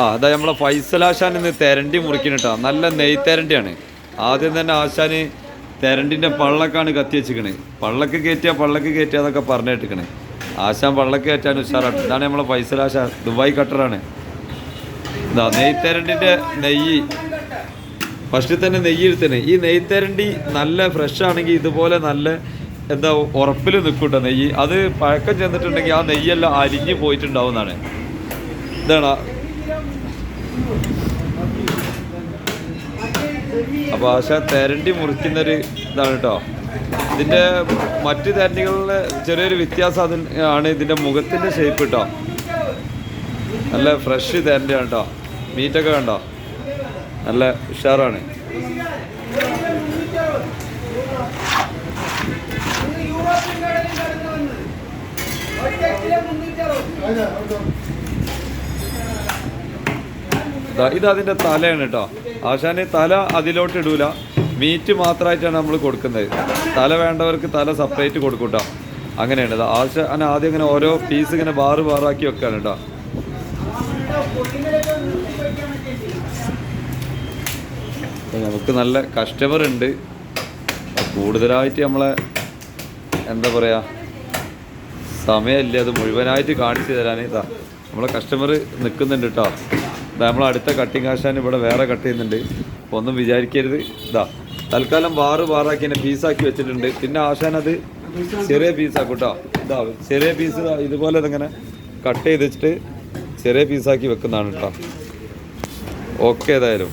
ആ അതാ നമ്മളെ ഫൈസലാശാൻ ഇന്ന് തെരണ്ടി മുറിക്കണട്ടാ നല്ല നെയ് തെരണ്ടിയാണ് ആദ്യം തന്നെ ആശാന് തെരണ്ടിന്റെ പള്ളക്കാണ് കത്തി വെച്ചിക്കണ് പള്ളക്ക് കയറ്റിയ പള്ളക്ക് കയറ്റിയ എന്നൊക്കെ പറഞ്ഞിട്ടിക്കണ് ആശാൻ പള്ളക്ക് കയറ്റാൻ ഉഷാറാണ്. ഇതാണ് നമ്മളെ ഫൈസലാശാൻ ദുബായ് കട്ടറാണ് ഇതാ നെയ്ത്തരണ്ടിന്റെ നെയ്യ്. ഫസ്റ്റിൽ തന്നെ നെയ്യ് എടുത്തന്നെ ഈ നെയ്ത്തരണ്ടി നല്ല ഫ്രഷ് ആണെങ്കിൽ ഇതുപോലെ നല്ല എന്താ ഉറപ്പിൽ നിൽക്കൂട്ടോ നെയ്യ്. അത് പഴക്കം ചെന്നിട്ടുണ്ടെങ്കിൽ ആ നെയ്യെല്ലാം അരിഞ്ഞ് പോയിട്ടുണ്ടാവുന്നതാണ്. ഇതാണ് അപ്പൊ ആശ തെരണ്ടി മുറിക്കുന്നൊരു ഇതാണ് കേട്ടോ ഇതിന്റെ മറ്റു തെരണ്ടികളിൽ ചെറിയൊരു വ്യത്യാസം അതിൽ ആണ് ഇതിന്റെ മുഖത്തിന്റെ ഷേപ്പ് കേട്ടോ നല്ല ഫ്രഷ് തെരണ്ടിയാണ് കേട്ടോ മീറ്റൊക്കെ കണ്ടോ? നല്ല ഉഷാറാണ്. ദാ ഇത് അതിന്റെ തലയാണ് കേട്ടോ ആശാന് തല അതിലോട്ട് ഇടൂല മീറ്റ് മാത്രമായിട്ടാണ് നമ്മൾ കൊടുക്കുന്നത്. തല വേണ്ടവർക്ക് തല സെപ്പറേറ്റ് കൊടുക്കും കേട്ടോ അങ്ങനെയാണ്. ആശാൻ ആദ്യം ഇങ്ങനെ ഓരോ പീസ് ഇങ്ങനെ ബാറ് ബാറാക്കി വെക്കാണ് കേട്ടോ നമുക്ക് നല്ല കസ്റ്റമർ ഉണ്ട്. കൂടുതലായിട്ട് നമ്മളെ എന്താ പറയുക സമയമില്ല. അത് മുഴുവനായിട്ട് കാണിച്ചു തരാൻ ഇതാ നമ്മളെ കസ്റ്റമർ നിൽക്കുന്നുണ്ട് കേട്ടോ ഇതാ നമ്മളെ അടുത്ത കട്ടിങ് ആശാൻ ഇവിടെ വേറെ കട്ട് ചെയ്യുന്നുണ്ട്. ഒന്നും വിചാരിക്കരുത്. ഇതാ തൽക്കാലം വാറ് വാറാക്കി എന്നെ പീസാക്കി വെച്ചിട്ടുണ്ട്. പിന്നെ ആശാൻ അത് ചെറിയ പീസാക്കും കേട്ടോ ഇതാ ചെറിയ പീസ് ഇതുപോലെ ഇതിങ്ങനെ കട്ട് ചെയ്ത് വെച്ചിട്ട് ചെറിയ പീസാക്കി വെക്കുന്നതാണ് കേട്ടോ ഓക്കെ ഏതായാലും.